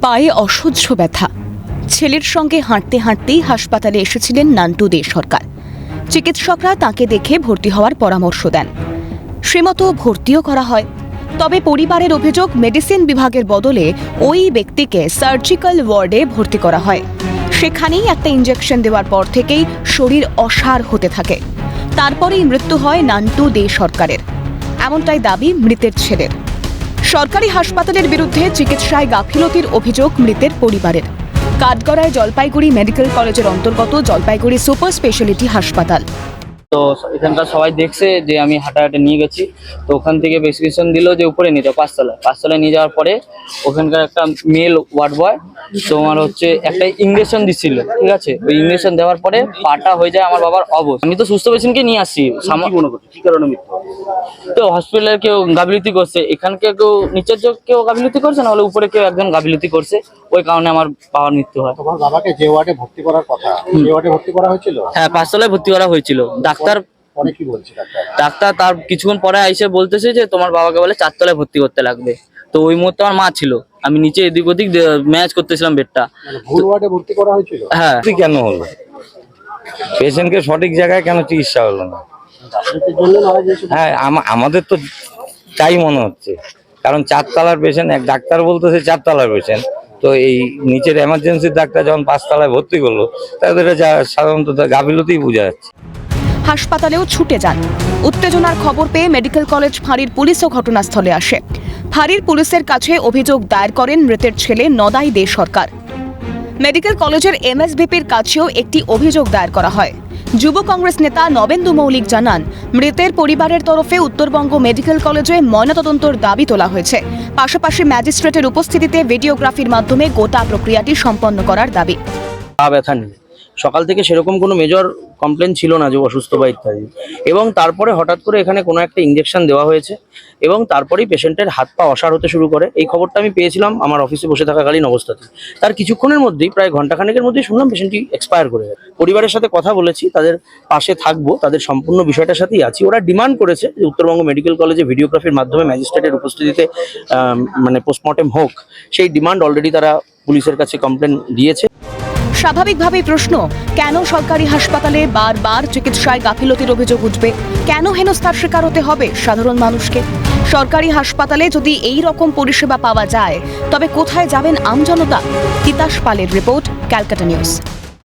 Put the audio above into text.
পায়ে অসহ্য ব্যথা। ছেলের সঙ্গে হাঁটতে হাঁটতেই হাসপাতালে এসেছিলেন নান্টু দে সরকার। চিকিৎসকরা তাকে দেখে ভর্তি হওয়ার পরামর্শ দেন। সেমতো ভর্তিও করা হয়। তবে পরিবারের অভিযোগ, মেডিসিন বিভাগের বদলে ওই ব্যক্তিকে সার্জিক্যাল ওয়ার্ডে ভর্তি করা হয়। সেখানেই একটা ইঞ্জেকশন দেওয়ার পর থেকেই শরীর অসার হতে থাকে। তারপরেই মৃত্যু হয় নান্টু দে সরকারের। এমনটাই দাবি মৃতের ছেলের। সরকারি হাসপাতালের বিরুদ্ধে চিকিৎসায় গাফিলতির অভিযোগ মৃতের পরিবারের। কাঠগড়ায় জলপাইগুড়ি মেডিকেল কলেজের অন্তর্গত জলপাইগুড়ি সুপার স্পেশালিটি হাসপাতাল। তো এখানকার সবাই দেখছে যে আমি হাঁটাহাটে নিয়ে গেছি। তো ওখান থেকে প্রেসক্রিপশন দিল যে উপরে নিতে পাঁচতলায়। পাঁচতলায় নিয়ে যাওয়ার পরে ওখানকার একটা মেল ওয়ার্ড বয় তোমার হচ্ছে একটা ইঞ্জেকশন দিচ্ছিল ঠিক আছে? ওই ইঞ্জেকশন দেওয়ার পরে পাটা হয়ে যায় আমার বাবার অবস আমি তো সুস্থ পেশেন্টকে নিয়ে কি কারণে তো হসপিটালে কেউ গাফিলতি করছে। এখানকে কেউ নিচের যে কেউ গাফিলতি করছে না হলে উপরে কেউ একজন গাফিলতি করছে? ওই কারণে আমার বাবার মৃত্যু হয়। তোমার বাবাকে যে ওয়ার্ডে ভর্তি করার কথা যে ওয়ার্ডে ভর্তি করা হয়েছিল? হ্যাঁ পাঁচতলায় ভর্তি করা হয়েছিল। ডাক্তার পরে কি বলছে ডাক্তার? ডাক্তার তার কিছুক্ষণ পরে এসে বলতেছে যে তোমার বাবাকে বলে চারতলায় ভর্তি করতে লাগবে। তো ওই মুহূর্তে আমার মা ছিল। আমি নিচে এদিক ওদিক ম্যাচ করতেছিলাম বেডটা। মানে ভুল ওয়ার্ডে ভর্তি করা হয়েছিল? হ্যাঁ। কেন হলো? পেশেন্টকে সঠিক জায়গায় কেন চিকিৎসা হলো না? হ্যাঁ আমা- আমাদের তো তাই মনে হচ্ছে। কারণ চারতলার পেশেন্ট এক ডাক্তার বলতেছে চারতলার পেশেন্ট তো এই নিচের এমার্জেন্সির ডাক্তার যখন পাঁচতলায় ভর্তি করল তাদের সাধারণত গাফিলতিই বোঝা যাচ্ছে। হাসপাতালেও ছুটে যান। উত্তেজনার খবর পেয়ে মেডিকেল কলেজ ফাঁড়ির পুলিশও ঘটনাস্থলে আসে। ফাঁড়ির পুলিশের কাছে অভিযোগ দায়ের করেন মৃতের ছেলে নদাই দে সরকার। মেডিকেল কলেজের এমএসভিপির কাছেও একটি অভিযোগ দায়ের করা হয়। যুব কংগ্রেস নেতা নবেন্দু মৌলিক জানান, মৃতের পরিবারের তরফে উত্তরবঙ্গ মেডিকেল কলেজে ময়নাতদন্তর দাবি তোলা হয়েছে। পাশাপাশি ম্যাজিস্ট্রেটের উপস্থিতিতে ভিডিওগ্রাফির মাধ্যমে গোটা প্রক্রিয়াটি সম্পন্ন করার দাবি। সকাল থেকে সেরকম কোনো মেজর কমপ্লেন ছিল না যে অসুস্থ বা ইত্যাদি। এবং তারপরে হঠাৎ করে এখানে কোনো একটা ইঞ্জেকশন দেওয়া হয়েছে এবং তারপরেই পেশেন্টের হাত পা অসার হতে শুরু করে। এই খবরটা আমি পেয়েছিলাম আমার অফিসে বসে থাকাকালীন অবস্থাতে তার কিছুক্ষণের মধ্যেই, প্রায় ঘন্টাখানেকের মধ্যেই শুনলাম পেশেন্টটি এক্সপায়ার করে গেছে। পরিবারের সাথে কথা বলেছি, তাদের পাশে থাকব, তাদের সম্পূর্ণ বিষয়টার সাথেই আছি। ওরা ডিমান্ড করেছে যে উত্তরবঙ্গ মেডিকেল কলেজে ভিডিওগ্রাফির মাধ্যমে ম্যাজিস্ট্রেটের উপস্থিতিতে মানে পোস্টমর্টেম হোক, সেই ডিমান্ড অলরেডি তারা পুলিশের কাছে কমপ্লেন দিয়েছে। স্বাভাবিকভাবেই প্রশ্ন, কেন সরকারি হাসপাতালে বারবার চিকিৎসায় গাফিলতির অভিযোগ উঠবে? কেন হেনস্থার শিকার হতে হবে সাধারণ মানুষকে? সরকারি হাসপাতালে যদি এই রকম পরিষেবা পাওয়া যায়, তবে কোথায় যাবেন আমজনতা? তিতাস পালের রিপোর্ট, ক্যালকাটা নিউজ।